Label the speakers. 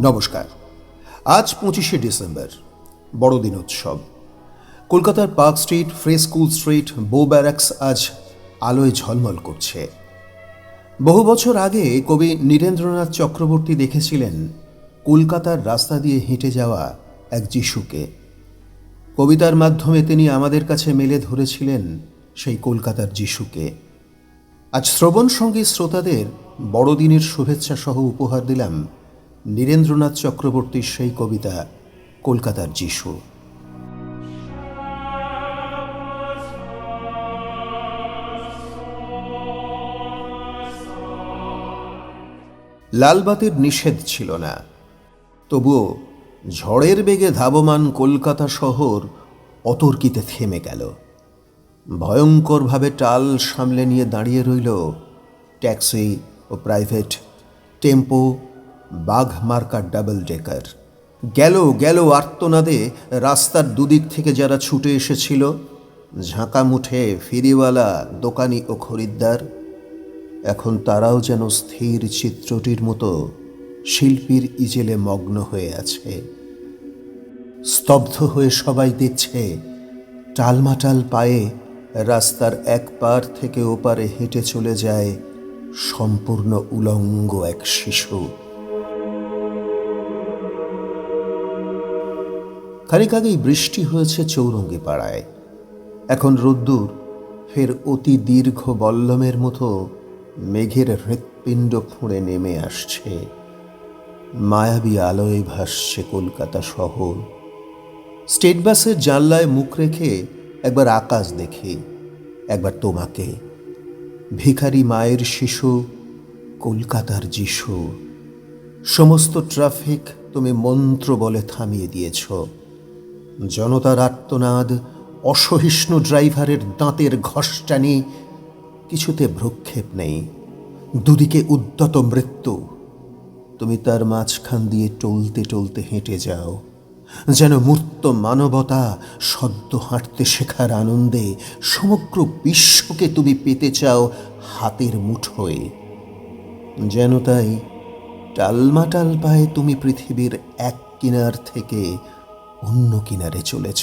Speaker 1: নমস্কার। আজ পঁচিশে ডিসেম্বর, বড়দিন উৎসব। কলকাতার Park Street, Free School Street, Bow Barracks আজ আলোয় ঝলমল করছে। বহু বছর আগে কবি নীরেন্দ্রনাথ চক্রবর্তী দেখেছিলেন কলকাতার রাস্তা দিয়ে হেঁটে যাওয়া এক যিশুকে। কবিতার মাধ্যমে তিনি আমাদের কাছে মেলে ধরেছিলেন সেই কলকাতার যিশুকে। আজ শ্রবণ সংগীত শ্রোতাদের বড়দিনের শুভেচ্ছা সহ উপহার দিলাম নীরেন্দ্রনাথ চক্রবর্তীর সেই কবিতা কলকাতার যিশু। লালবাতির নিষেধ ছিল না। তবুও ঝড়ের বেগে ধাবমান কলকাতা শহর অতর্কিতে থেমে গেল। ভয়ঙ্করভাবে টাল সামলে নিয়ে দাঁড়িয়ে রইল ট্যাক্সি ও প্রাইভেট টেম্পো বাঘ মার্কার ডাবল ডেকার। গেল গেল আর্তনাদে, রাস্তার দুদিক থেকে যারা ছুটে এসেছিল। ঝাঁকা মুঠে ফিরিওয়ালা, দোকানি ও খরিদ্দার। এখন তারাও যেন স্থির চিত্রটির মতো শিল্পীর ইজেলে মগ্ন হয়ে আছে। স্তব্ধ হয়ে সবাই দেখছে, টালমাটাল পায়ে রাস্তার এক পার থেকে ওপারে হেঁটে চলে যায় সম্পূর্ণ উলঙ্গ এক শিশু। খানিক আগেই বৃষ্টি হয়েছে চৌরঙ্গি পাড়ায় এখন রোদ্দুর, ফের অতি দীর্ঘ বল্লমের মতো মেঘের হৃৎপিণ্ড ফুঁড়ে নেমে আসছে। মায়াবী আলোয় ভাসছে কলকাতা শহর। স্টেট বাসের জানলায় মুখ রেখে একবার আকাশ দেখি, একবার তোমাকে। ভিখারি মায়ের শিশু, কলকাতার যিশু। সমস্ত ট্রাফিক তুমি মন্ত্র বলে থামিয়ে দিয়েছ। জনতার আর্তনাদ অসহিষ্ণু ড্রাইভারের দাঁতের ঘষ্টানি কিছুতে ভ্রক্ষেপ নেই। দুদিকে উদ্যত মৃত্যু। তুমি তার মাঝখান দিয়ে টলতে টলতে হেঁটে যাও। যেন মূর্ত মানবতা সদ্য হাঁটতে শেখার আনন্দে সমগ্র বিশ্বকে তুমি পেতে চাও হাতের মুঠোয়। যেন তাই টালমাটাল পায়ে তুমি পৃথিবীর এক কিনার থেকে অন্য কিনারে চলেছ।